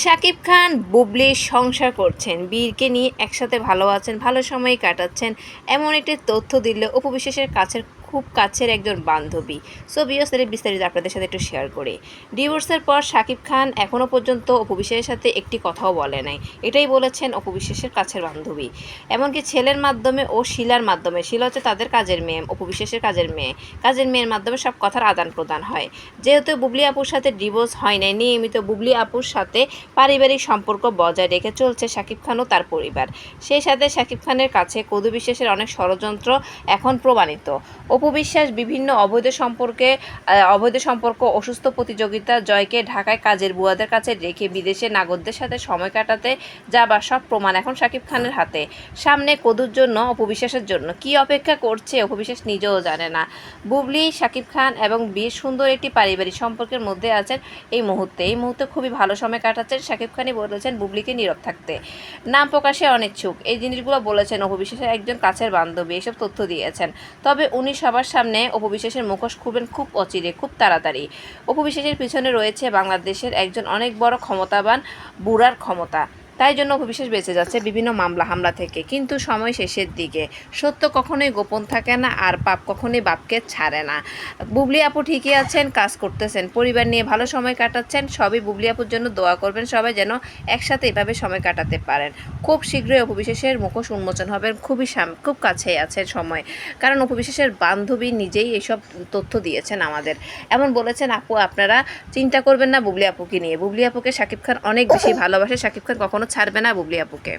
শাকিব খান বুবলি সংসার করছেন। বীরকে নিয়ে একসাথে ভালো আছেন, ভালো সময় কাটাচ্ছেন। এমন একটি তথ্য দিল উপবিশেষের কাছের খুব কাছের একজন বান্ধবী। সো বিয়সের বিস্তারিত আপনাদের সাথে একটু শেয়ার করে। ডিভোর্সের পর শাকিব খান এখনও পর্যন্ত অপবিশ্বাসের সাথে একটি কথাও বলে নাই। এটাই বলেছেন অপবিশ্বাসের কাছের বান্ধবী। এমনকি ছেলের মাধ্যমে ও শিলার মাধ্যমে, শিলা হচ্ছে তাদের কাজের মেয়ে অপবিশ্বাসের কাজের মেয়ে। কাজের মেয়ের মাধ্যমে সব কথার আদান প্রদান হয়। যেহেতু বুবলি আপুর সাথে ডিভোর্স হয় নাই, নিয়মিত বুবলি আপুর সাথে পারিবারিক সম্পর্ক বজায় রেখে চলছে শাকিব খান ও তার পরিবার। সেই সাথে শাকিব খানের কাছে কদু বিশ্বাসের অনেক ষড়যন্ত্র এখন প্রমাণিত। অপু বিশ্বাস বিভিন্ন অবৈধ সম্পর্কে অবৈধ সম্পর্ক, অসুস্থ প্রতিযোগিতা, জয়কে ঢাকায় কাজের বুয়াদের কাছে রেখে বিদেশে নাগরদের সাথে সময় কাটাতে যাবার সব প্রমাণ এখন শাকিব খানের হাতে। সামনে কদুর জন্য, অপবিশ্বাসের জন্য। কি অপেক্ষা করছে, অপবিশ্বাস নিজেও জানে না। বুবলি, শাকিব খান এবং বীর সুন্দর একটি পারিবারিক সম্পর্কের মধ্যে আছেন এই মুহূর্তে। এই মুহূর্তে খুবই ভালো সময় কাটাচ্ছেন শাকিব খানই বলেছেন বুবলিকে নীরব থাকতে। নাম প্রকাশে অনিচ্ছুক। এই জিনিসগুলো বলেছেন অপবিশ্বাসের একজন কাছের বান্ধবী, এসব তথ্য দিয়েছেন। তবে উনি সবার সামনে অপবিশ্বাসের মুখোশ খুবেন খুব অচিরে, খুব তাড়াতাড়ি। অপবিশ্বাসের পিছনে রয়েছে বাংলাদেশের একজন অনেক বড় ক্ষমতাবান বুড়ার ক্ষমতা। তাই জন্য অপবিশ্বাস বেঁচে যাচ্ছে বিভিন্ন মামলা হামলা থেকে। কিন্তু সময় শেষের দিকে। সত্য কখনোই গোপন থাকে না আর পাপ কখনোই বাপকে ছাড়ে না। বুবলি আপু ঠিকই আছেন, কাজ করতেছেন। পরিবার নিয়ে ভালো সময় কাটাচ্ছেন, সবই বুবলি আপুর জন্য দোয়া করবেন সবাই যেন একসাথে এভাবে সময় কাটাতে পারেন। খুব শীঘ্রই অপবিশ্বাসের মুখোশ উন্মোচন হবে, খুবই খুব কাছেই আছে সময়। কারণ অপবিশ্বাসের বান্ধবী নিজেই এসব তথ্য দিয়েছেন আমাদের। এমন বলেছেন, আপু, আপনারা চিন্তা করবেন না বুবলি আপুকে নিয়ে। বুবলি আপুকে শাকিব খান অনেক বেশি ভালোবাসে। শাকিব খান কখনো ছাড়বে না বুবলি আপুকে।